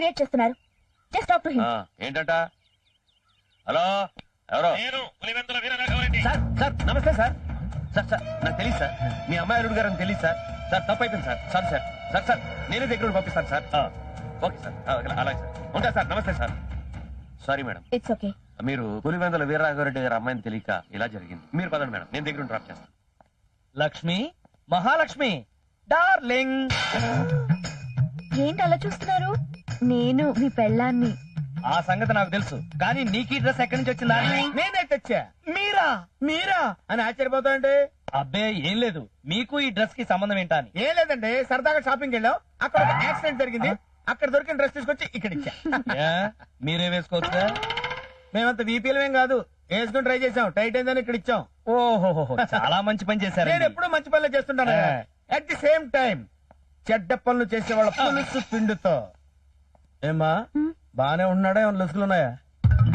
Create చేస్తున్నారు. Just talk to him ఆ, ఏంటంట? హలో? ఎవరో? నేను పులివెందుల వీరరాఘవరెడ్డి. సార్ సార్ నమస్తే సార్. సార్ సార్ నాకు తెలియదు సార్. మీ అమ్మాయి అల్లుడు గారు అని తెలియదు సార్. సార్ తప్పు అయిపోయింది sir. Sir sir. Sir sir నేనే దగ్గర ఉండి పంపిస్తాను సార్. Okay sir. అలాగే సార్. ఉంటా సార్ నమస్తే sir. Sorry madam. It's okay మీరు పులివెందుల వీరరాఘవరెడ్డి గారు అమ్మాయిని తెలియక ఇలా జరిగింది. మీరు పదండి మేడం. నేను దగ్గర డ్రాప్ చేస్తాను. లక్ష్మి? మహాలక్ష్మి? డార్లింగ్! ఏంటి అలా చూస్తున్నారు? నేను మీ పెళ్ళాన్ని. ఆ సంగతి నాకు తెలుసు. కానీ నీకు ఈ డ్రెస్ ఎక్కడి నుంచి వచ్చిందా? నేనే తెచ్చా. మీరా? మీరా? అని ఆశ్చర్యపోతాండి అబ్బే ఏం లేదు. మీకు ఈ డ్రెస్కి సంబంధం ఏంటా అని. ఏం లేదండి. సరదాగా షాపింగ్ వెళ్ళాం. అక్కడ ఒక యాక్సిడెంట్ జరిగింది. అక్కడ దొరికిన డ్రెస్ తీసుకొచ్చి ఇక్కడ ఇచ్చా. ఏ? మీరే వేసుకోవచ్చుగా మేమంత వీపీలు ఏం కాదు. వేసుకుని ట్రై చేసాం టైట్ అయిందని ఇక్కడ ఇచ్చాం. ఓహో చాలా మంచి పని చేశారు నేను ఎప్పుడు మంచి పనులు చేస్తుంటాను. ఆ. అట్ ది సేమ్ టైం చెడ్డ పనులు చేసే వాళ్ళ పులుసు పిండుతో. ఏమా హ్మ్? బానే ఉన్నాడా? ఏమైనా లొసుకులు ఉన్నాయా?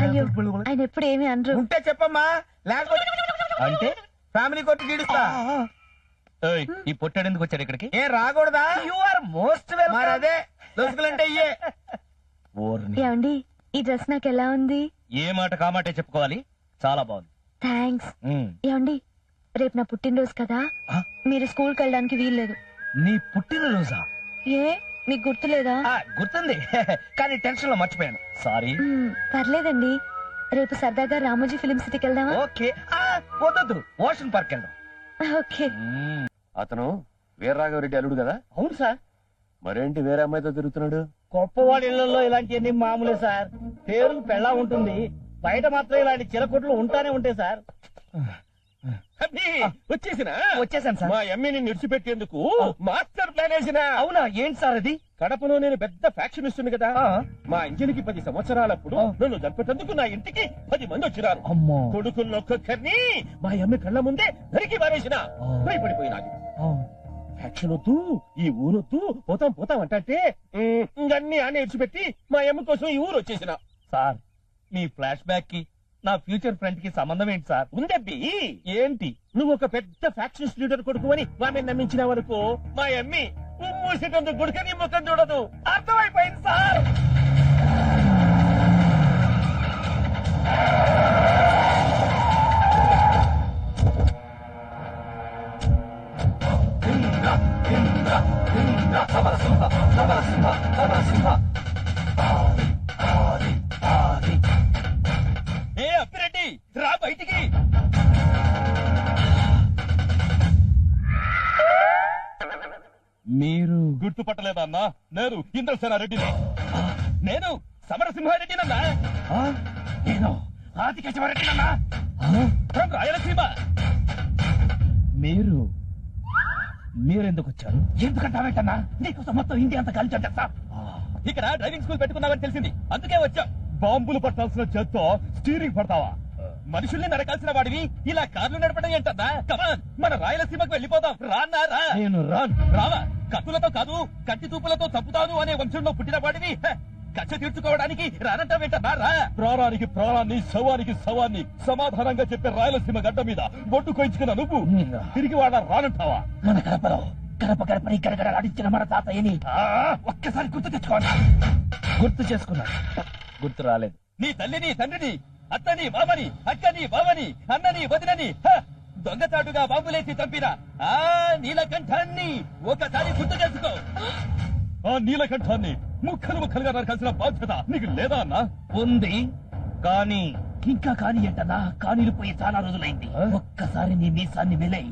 అయ్యో ఆయన ఎప్పుడు ఏమి అనరు. ఉంటే చెప్పమ్మా. లేకపోతే అంటే ఫ్యామిలీ కోర్టు గీడుస్తా ఏయ్, ఈ పొట్టాడు ఎందుకు వచ్చాడు ఇక్కడికి? ఏం రాకూడదా? యు ఆర్ మోస్ట్ మరి అదే లొసుకులంటే ఇయ్యే. ఏమండి ఈ డ్రెస్ నాకు ఎలా ఉంది? ఏ మాట కామాటే చెప్పుకోవాలి? చాలా బాగుంది. Thanks um. ఏమండి రేపు నా పుట్టినరోజు కదా? ఆ? మీరు స్కూల్కి వెళ్ళడానికి వీల్లేదు. నీ పుట్టినరోజా? ఏ? మీకు గుర్తులేదా? ఆ, గుర్తుంది. కానీ టెన్షన్లో మర్చిపోయాను. సారీ. మ్మ్, పర్లేదండి. రేపు సరదాగా రామోజీ ఫిలిం సిటీకి వెళ్దామా? ఓకే. ఆ, వద్దొద్దు. ఓషన్ పార్క్ వెళ్దాం. ఓకే. అతను వీరరాఘవరెడ్డి అల్లుడు కదా? అవును సార్. మరేంటి వేరే అమ్మాయితో తిరుగుతున్నాడు? గొప్పవాడి ఇళ్ళలో ఇలాంటివన్నీ మామూలే సార్. పేరుకు పెళ్ళా ఉంటుంది. బయట మాత్రం ఇలాంటి చిలకొట్లు ఉంటానే ఉంటాయి సార్. వచ్చేసిన? వచ్చేసాను సార్. మా ఎమ్మిని నిడిచిపెట్టేందుకు మాస్టర్ ప్లాన్ వేసిన. అవునా? ఏంటి సార్ అది? కడపలో నేను పెద్ద ఫ్యాక్షన్ ఇస్తుంది కదా. మా ఇంజనికి పది సంవత్సరాలప్పుడు. నన్ను చంపేటందుకు నా ఇంటికి పది మంది వచ్చినారు. కొడుకుల్లో ఒక్కొక్కరిని మా అమ్మ కళ్ళ ముందే నరికి పారేసిన. ఆ. భయపడిపోయినాది ఫ్యాక్షన్ వద్దు ఈ ఊరొద్దు పోతాం పోతాం అంటే ఇంకన్నీ ఆనే ఇడిచిపెట్టి మా అమ్మ కోసం ఈ ఊరు వచ్చేసిన. సార్ మీ ఫ్లాష్ బ్యాక్కి నా ఫ్యూచర్ ఫ్రెండ్కి సంబంధం ఏంటి సార్? ఉందబ్బి ఏంటి? నువ్వు ఒక పెద్ద ఫ్యాక్షన్ లీడర్ కొడుకు అని ఆమె నమ్మించిన వరకు మా అమ్మి మూసేటందుకు గుడికని ముఖం చూడదు. అర్థమైపోయింది సార్. ఏ మీరు గుర్తుపట్టలేదా అన్నా నేను ఇంద్రసేన రెడ్డిని నేను సమరసింహారెడ్డినన్నా? నేను ఆదికేశవరెడ్డినన్నా? ఫ్రమ్ రాయలసీమ. మీరు మీరెందుకు వచ్చారు ఎందుకంటావేంటన్నా? నీకోసం మొత్తం ఇండియా అంతా కలిసి చేస్తా ఇక్కడ డ్రైవింగ్ స్కూల్ పెట్టుకున్నావని తెలిసింది. అందుకే వచ్చా. బాంబులు పట్టాల్సిన చేత్తో స్టీరింగ్ పడతావా? మనుషుల్ని నరకాల్సిన వాడివి. ఇలా కార్లు నడపడం ఏంటన్నా? కమాన్ మన రాయలసీమకు వెళ్ళిపోదాం. రాన్నా రా. నేను రాను. రావా? కత్తులతో కాదు కంటి తూపులతో చంపుతాను అనే వంశంలో పుట్టిన వాడిని కక్ష తీర్చుకోవడానికి రానంటావేంటన్నా రా ప్రాణానికి ప్రాణాన్ని శవానికి శవాన్ని సమాధానంగా చెప్పే రాయలసీమ గడ్డ మీద బొట్టు కొయించుకున్న నువ్వు తిరిగి వాడ రానంటావా? మన కడపలో కడప కడపని గడగడ ఆడించిన మన తాతయ్యని ఒక్కసారి గుర్తు తెచ్చుకోండి. గుర్తు చేసుకున్నాను గుర్తు రాలేదు. నీ తల్లిని తండ్రిని అత్తని మామని అక్కని బావని అన్నని వదినని! దొంగచాటుగా బాంబులేసి చంపిన ఆ నీలకంఠాన్ని ఒకసారి గుర్తు చేసుకో ఆ నీలకంఠాన్ని ముక్కలు ముక్కలుగా నరకాల్సిన బాధ్యత నీకు లేదా అన్నా? ఉంది. కానీ ఇంకా కాని ఏంటన్నా కానీలు పోయి చాలా రోజులైంది. ఒక్కసారి నీ మీసాన్ని వెలై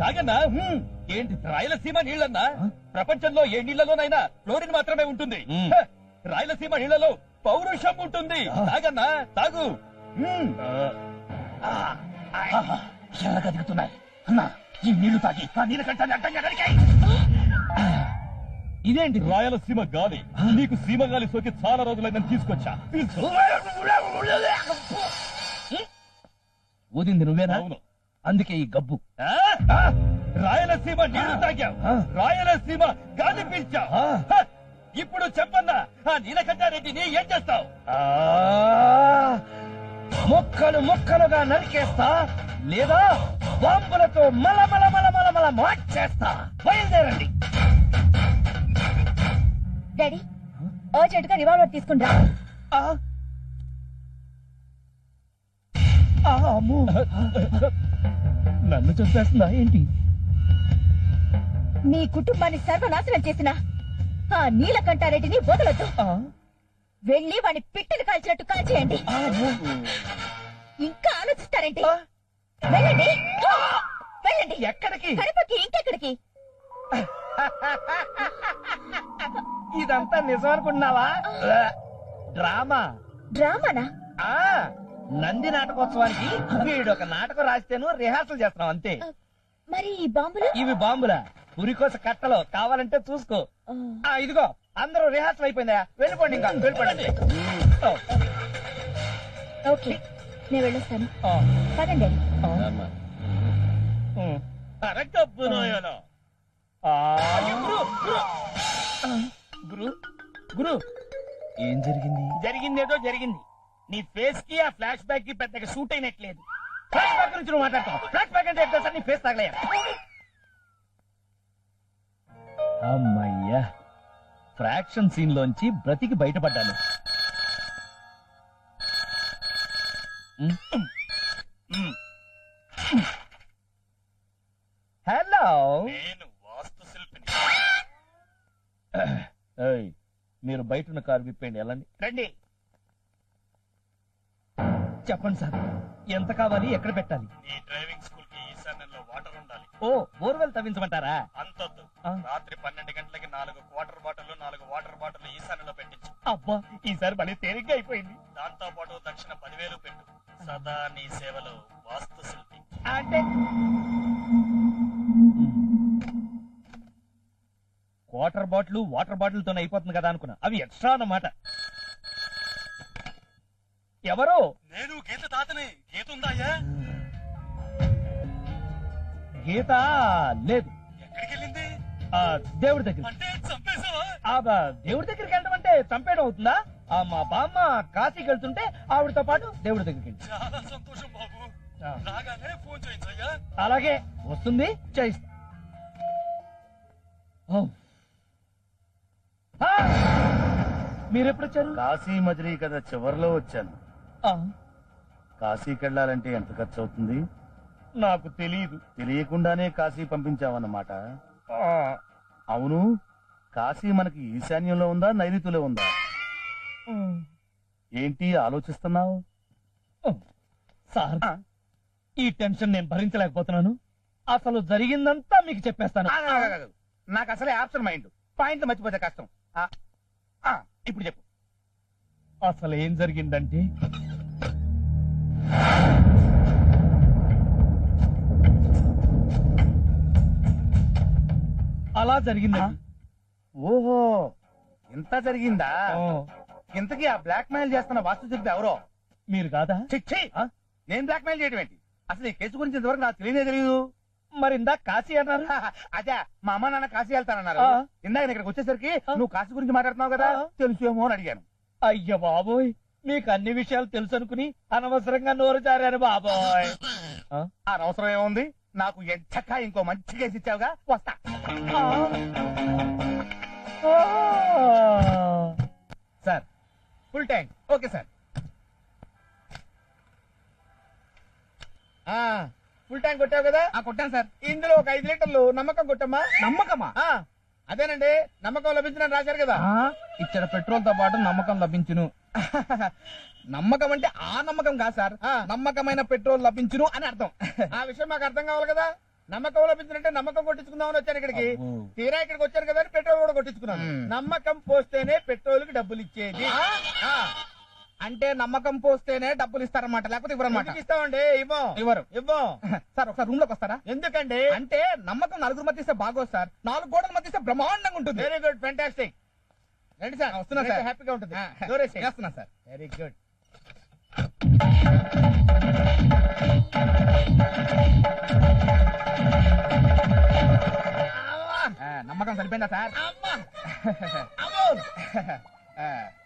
తాగన్నా? హ్మ్. ఏంటి రాయలసీమ నీళ్ళన్నా? ప్రపంచంలో ఏ నీళ్ళలోనైనా ఫ్లోరిన్ మాత్రమే ఉంటుంది! రాయలసీమ నీళ్ళలో పౌరుషం ఉంటుంది. తాగన్నా? తాగు. హ్మ్. ఎర్రగా దిగుతున్నాయి అన్నా ఈ నీళ్ళు తాగి ఆ నీళ్ళకంటే అడ్డంగా నరికాయి ఇదేంటి రాయలసీమ గాలి నీకు సీమ గాలి సోకి చాలా రోజులైందని తీసుకొచ్చా తీసుకో. ఊదింది నువ్వేనా అవును అందుకే ఈ గబ్బు ఆ? ఆ! రాయలసీమ నీళ్ళు తాగాం ఆ. రాయలసీమ గాలి పీల్చాం ఆ. హ! ఇప్పుడు చెప్పన్నా ఆ నీలకంఠారెడ్డిని ఏం చేస్తావు ఆ మొక్కలు మొక్కలుగా నరికేస్తా లేదా బాంబులతో మల మల మల మల మల మార్చేస్తా. బయలుదేరండి. డాడీ అర్జెంట్గా రివాల్వర్ తీసుకుంటా. నన్ను చంపేస్తుందా ఏంటి? నీ కుటుంబాన్ని సర్వనాశనం చేసిన ఆ నీలకంఠారెడ్డిని వదలొద్దు. ఆ, వెళ్ళి వాడిని పిట్టలు కాల్చినట్టు కాల్చేయండి. ఇంకా ఆలోచిస్తారేంటి? వెళ్ళండి. వెళ్ళండి. ఎక్కడికి? కడపకి ఇంకెక్కడికి? ఇదంతా నిజం అనుకుంటున్నావా? డ్రామా? డ్రామానా? ఆ. నంది నాటకోత్సవానికి వీడు ఒక నాటకం రాస్తేను రిహార్సల్ చేస్తున్నాం అంతే. మరి ఈ బాంబులు? ఇవి బాంబుల? పురికోస కట్టలో కావాలంటే చూసుకో. ఆ ఇదిగో. అందరూ రిహార్సల్ అయిపోయిందా? వెళ్ళిపోండి ఇంకా. వెళ్ళిపోండి. ఓకే. నేను వెళ్ళొస్తాను. పదండి. గురు గురు. ఏం జరిగింది? జరిగిందేదో జరిగింది. నీ ఫేస్కి ఆ ఫ్లాష్ బ్యాక్కి పెద్దగా సూట్ అయినట్లేదు. ఫ్లాష్ బ్యాక్ నుంచి నువ్వు మాట్లాడతావు ఫ్లాష్ బ్యాక్ అంటే ఎట్లా సార్ నీ ఫేస్ తగలయ్యా అమ్మయ్యా. ఫ్రాక్షన్ సీన్ లోంచి బ్రతికి బయటపడ్డాను. హలో. నేను వాస్తు శిల్పిని. ఏయ్, మీరు బయట ఉన్న కారు విప్పండి వెళ్ళండి. రండి. చెప్పండి సార్ ఎంత కావాలి ఎక్కడ పెట్టాలి? నీ డ్రైవింగ్ ఓ బోర్వెల్ తవ్వించమంటారా? అంతొద్దు. రాత్రి పన్నెండు గంటలకి నాలుగు వాటర్ బాటిల్ నాలుగు వాటర్ బాటిల్ ఈశాన్యంలో పెట్టించు. అబ్బా ఈసారి భలే తేలిగ్గా అయిపోయింది. దాంతో పాటు దక్షిణ పదివేలు పెట్టు. సదా నీ సేవలో వాస్తు శిల్పి. అంటే? వాటర్ బాటిల్ వాటర్ బాటిల్ తోనే అయిపోతుంది కదా అనుకున్నా. అవి ఎక్స్ట్రా అన్నమాట. ఎవరు? నేను గీత తాతని. గీత ఉందాయా గీత లేదు. ఎక్కడికి వెళ్ళింది ఆ దేవుడి దగ్గర అంటే చంపేశావా? ఆ బ- దేవుడి దగ్గరికి వెళ్ళడం అంటే చంపేయడం అవుతుందా? ఆ మా బామ్మ కాశీకి వెళ్తుంటే ఆవిడతో పాటు దేవుడి దగ్గరికి వెళ్ళి చాలా సంతోషం బాబు. ఆ. రాగానే ఫోన్ చేయించయ్యా. అలాగే వస్తుంది చేయిస్తా. ఓ. ఆ! మీరెప్పుడు వచ్చారు కాశీ మజిలీ కదా చివరిలో వచ్చాను. ఆ, కాశీకి వెళ్ళాలంటే ఎంత ఖర్చు అవుతుంది నాకు తెలియదు తెలియకుండానే కాశీ పంపించావన్నమాట. అవును కాశీ మనకి ఈశాన్యంలో ఉందా నైరుతిలో ఉందా? ఏంటి ఆలోచిస్తున్నావు? సార్ ఈ టెన్షన్ నేను భరించలేకపోతున్నాను. అసలు జరిగిందంతా మీకు చెప్పేస్తాను. నాకు అసలే ఆప్షన్ మైండ్. పాయింట్ మర్చిపోతే కష్టం. ఇప్పుడు చెప్పు. అసలు ఏం జరిగిందంటే అలా జరిగిందండి ఓహో ఇంత జరిగిందా? ఇంతకీ ఆ బ్లాక్ మెయిల్ చేస్తున్న వాస్తు శిల్పి ఎవరో? మీరు కాదా? చిచ్చి నేను బ్లాక్ మెయిల్ చేయడం ఏంటి? అసలు ఈ కేసు గురించి ఇంతవరకు నాకు తెలియనే తెలియదు మరి ఇందా కాశీ అన్నారు. అదే మా అమ్మ నాన్న కాశీ వెళ్తానన్నారు. ఇందాక ఇక్కడికి వచ్చేసరికి. నువ్వు కాశీ గురించి మాట్లాడుతున్నావు కదా. తెలుసేమో అని అడిగాను. అయ్య బాబోయ్ మీకు అన్ని విషయాలు తెలుసు అనుకుని అనవసరంగా నోరు జారాను బాబోయ్. అవసరం ఏముంది? నాకు ఎంచక్క ఇంకో మంచి కేసు ఇచ్చావుగా? వస్తా. Sir full tank. Okay sir. Full tank కొట్టావు కదా? కొట్టాను సార్. ఇందులో ఒక ఐదు లీటర్లు నమ్మకం కొట్టమ్మా. నమ్మకమా? అదేనండి నమ్మకం లభించిన రాశారు కదా. ఇచ్చిన పెట్రోల్తో పాటు నమ్మకం లభించును. నమ్మకం అంటే ఆ నమ్మకం కాదు సార్. నమ్మకమైన పెట్రోల్ లభించును అని అర్థం. ఆ విషయం మాకు అర్థం కావాలి కదా. నమ్మకం లభించినంటే నమ్మకం కొట్టించుకుందామని వచ్చాను ఇక్కడికి. తీరా ఇక్కడికి వచ్చాను కదా పెట్రోల్ కూడా కొట్టించుకున్నాను. నమ్మకం పోస్తేనే పెట్రోల్కి డబ్బులు ఇచ్చేది. అంటే నమ్మకం పోస్తేనే డబ్బులు ఇస్తారన్నమాట లేకపోతే ఇవ్వరన్నమాట. ఇస్తామండి? ఇవ్వం. ఇవ్వరు. ఇవ్వం. సార్ ఒకసారి రూమ్లోకి వస్తారా? ఎందుకండి? అంటే నమ్మకం నలుగురు మధ్య ఇస్తే బాగోదు సార్. నాలుగు గోడల మధ్య ఇస్తే బ్రహ్మాండంగా ఉంటుంది. వెరీ గుడ్ ఫెంటాస్టిక్ రండి సార్. వస్తున్నా సార్. హ్యాపీగా ఉంటుంది. చేస్తున్నా సార్. వెరీ గుడ్ నమ్మకం సరిపోయిందా సార్?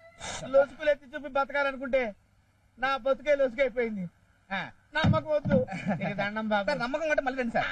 లొసుకులు ఎత్తి చూపి బతకాలనుకుంటే నా బతుకే లొసుకైపోయింది నమ్మకం వద్దు. దండం బాబు. నమ్మకం అంటే మళ్ళీ రండి సార్.